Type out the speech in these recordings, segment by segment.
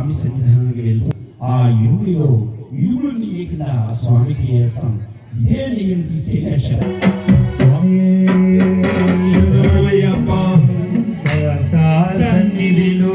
స్వామి సన్నిధానానికి వెళ్తూ ఆ ఇరువులో ఇరువుని ఏకిన ఆ స్వామికి వేస్తాం ఇదే నేను తీసుకెళ్ళా శరణమయ్యప్ప సన్నిధిలో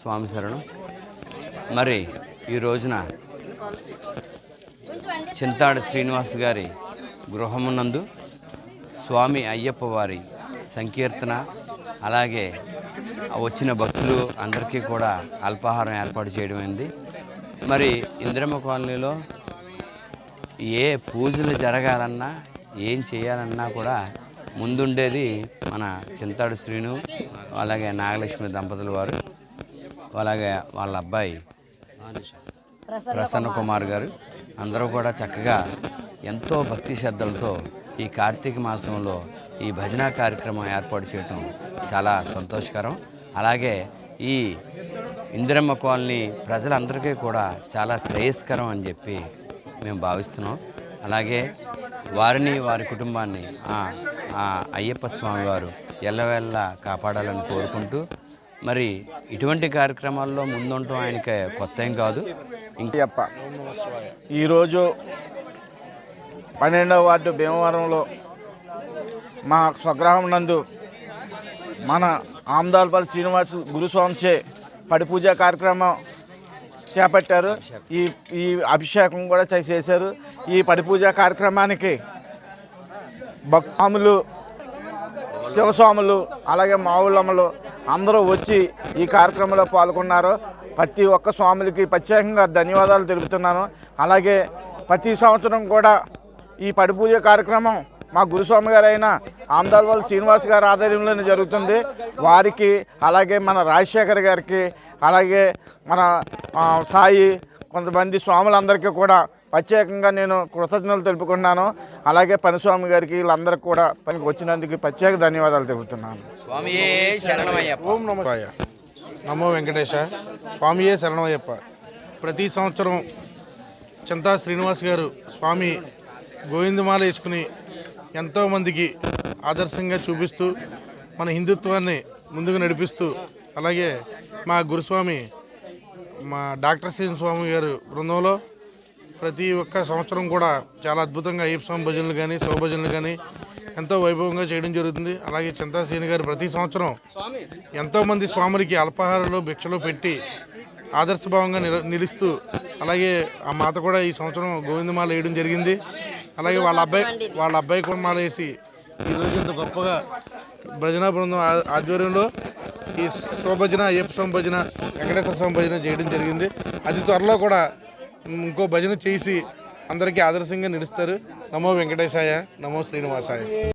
స్వామి శరణం. మరి ఈ రోజున చింతాడు శ్రీనివాస్ గారి గృహమునందు స్వామి అయ్యప్ప వారి సంకీర్తన అలాగే వచ్చిన భక్తులు అందరికీ కూడా అల్పాహారం ఏర్పాటు చేయడమైంది మరి ఇందిరమ్మ కాలనీలో ఏ పూజలు జరగాలన్నా ఏం చేయాలన్నా కూడా ముందుండేది మన చింతాడు శ్రీను అలాగే నాగలక్ష్మి దంపతుల వారు. అలాగే వాళ్ళ అబ్బాయి ప్రసన్న కుమార్ గారు. అందరూ కూడా చక్కగా ఎంతో భక్తి శ్రద్ధలతో ఈ కార్తీక మాసంలో ఈ భజన కార్యక్రమం ఏర్పాటు చేయటం చాలా సంతోషకరం. అలాగే ఈ ఇందిరమ్మ కాలనీ ప్రజలందరికీ కూడా చాలా శ్రేయస్కరం అని చెప్పి మేము భావిస్తున్నాం. అలాగే వారిని వారి కుటుంబాన్ని అయ్యప్ప స్వామి వారు ఎల్లవెల్ల కాపాడాలని కోరుకుంటూ మరి ఇటువంటి కార్యక్రమాల్లో ముందుంటాం ఆయనకి కొత్త ఏం కాదు ఇంకప్ప ఈరోజు పన్నెండవ వార్డు భీమవరంలో మా స్వగ్రహం నందు మన ఆమ్దాల్పల్లి శ్రీనివాస్ గురుస్వామిచే పడి పూజ కార్యక్రమం చేపట్టారు. ఈ ఈ అభిషేకం కూడా చే- చేశారు. ఈ పడి పూజ కార్యక్రమానికి భక్తాములు శివస్వాములు అలాగే మావులమ్మలు అందరూ వచ్చి ఈ కార్యక్రమంలో పాల్గొన్నారు. ప్రతి ఒక్క స్వాములకి ప్రత్యేకంగా ధన్యవాదాలు తెలుపుతున్నాను. అలాగే ప్రతి సంవత్సరం కూడా ఈ పడిపూజ కార్యక్రమం మా గురుస్వామి గారు అయిన ఆమదాల్వాల్ శ్రీనివాస్ గారి ఆధ్వర్యంలోనే జరుగుతుంది. వారికి అలాగే మన రాజశేఖర్ గారికి అలాగే మన సాయి కొంతమంది స్వాములందరికీ కూడా ప్రత్యేకంగా నేను కృతజ్ఞతలు తెలుపుకున్నాను అలాగే పనిస్వామి గారికి వీళ్ళందరికీ కూడా పనికి వచ్చినందుకు ప్రత్యేక ధన్యవాదాలు తెలుపుతున్నాను. ఓం నమ వెంకటేశ. స్వామియే శరణమయ్యప్ప. ప్రతి సంవత్సరం చింతా శ్రీనివాస్ గారు స్వామి గోవిందమాల వేసుకుని ఎంతోమందికి ఆదర్శంగా చూపిస్తూ మన హిందుత్వాన్ని ముందుకు నడిపిస్తూ అలాగే మా గురుస్వామి మా డాక్టర్ శ్రీ స్వామి గారు బృందంలో ప్రతి ఒక్క సంవత్సరం కూడా చాలా అద్భుతంగా అయ్యప్ప స్వామి భజనలు కానీ శివ భజనలు కానీ ఎంతో వైభవంగా చేయడం జరుగుతుంది. అలాగే చింతాశ్రీని గారు ప్రతి సంవత్సరం ఎంతోమంది స్వాములకి అల్పాహారాలు భిక్షలు పెట్టి ఆదర్శభావంగా నిల నిలుస్తూ అలాగే ఆ మాత కూడా ఈ సంవత్సరం గోవిందమాల వేయడం జరిగింది. అలాగే వాళ్ళ అబ్బాయి వాళ్ళ అబ్బాయి కూడా మాల వేసి ఈరోజు ఇంత గొప్పగా భజన బృందం ఆధ్వర్యంలో ఈ శివభజన అయ్యప్ప స్వామి భజన వెంకటేశ్వర స్వామి భజన చేయడం జరిగింది. అతి త్వరలో కూడా ఇంకో భజన చేసి అందరికీ ఆదర్శంగా నిలుస్తారు. నమో వెంకటేశాయ నమో శ్రీనివాసాయ.